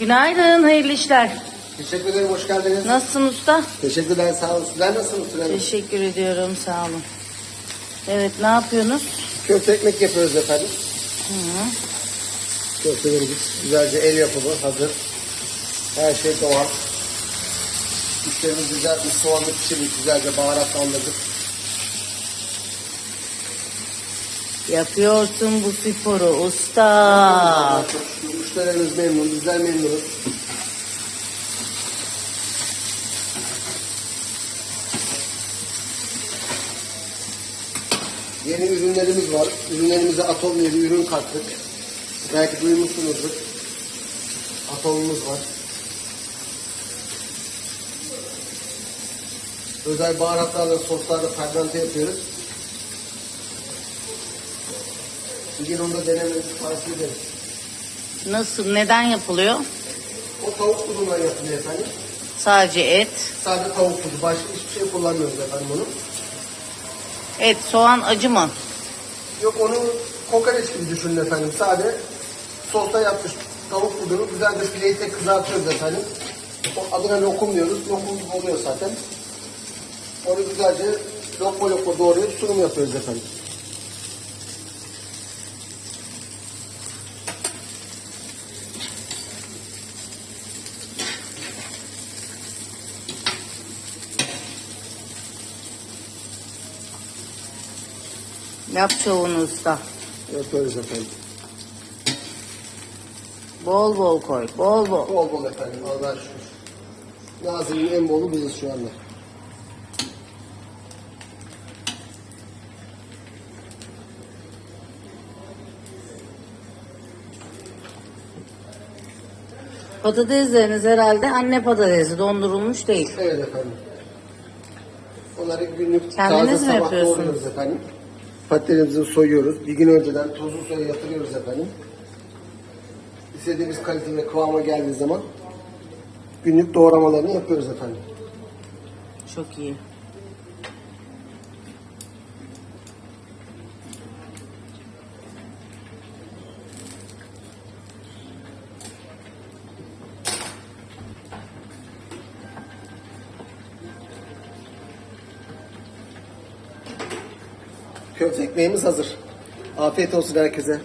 Günaydın, hayırlı işler. Teşekkür ederim, hoş geldiniz. Nasılsın usta? Teşekkürler, sağ olun. Sizler nasılsınız Süleyman? Teşekkür ediyorum, sağ olun. Evet, ne yapıyorsunuz? Köfte ekmek yapıyoruz efendim. Hı. Köftelerimiz güzelce el yapımı, hazır. Her şey doğal. İşlerimiz güzel, bir soğanlı pişirdik, güzelce baharatlandırdık. Yapıyorsun bu sporu usta. Müşterilerimiz memnun, bizler memnunuz. Yeni ürünlerimiz var. Ürünlerimize atom bir ürün kattık. Belki duymuşsunuzdur. Atomumuz var. Özel baharatlarla, soslarla fermente yapıyoruz. Bir gün onu da denemenizi tavsiye ederim. Nasıl, neden yapılıyor? O tavuk kuzundan yapılıyor efendim. Sadece et. Sadece tavuk kuzu. Başka hiçbir şey kullanmıyoruz efendim bunu. Et, soğan, acı mı? Yok onu kokoreç gibi düşünün efendim. Sade sosta yapmış tavuk kuzunu güzel bir plate kızartıyoruz efendim. O adına lokum diyoruz. Lokum gibi oluyor zaten. Onu güzelce lokma lokma doğrayıp sunum yapıyoruz efendim. Yap şovunu usta. Yapıyoruz efendim. Bol bol koy, bol bol. Bol bol efendim. Allah'a şükür. Nazilli'nin en bolu biziz şu anda. Patatesleriniz herhalde anne patatesi, dondurulmuş değil. Evet efendim. Onları günlük Kendiniz taze mi sabah yapıyorsunuz? doğruyoruz efendim. Patatesimizi soyuyoruz. Bir gün önceden tuzlu suya yatırıyoruz efendim. İstediğimiz kalite ve kıvama geldiği zaman günlük doğramalarını yapıyoruz efendim. Çok iyi. Köfte ekmeğimiz hazır. Afiyet olsun herkese.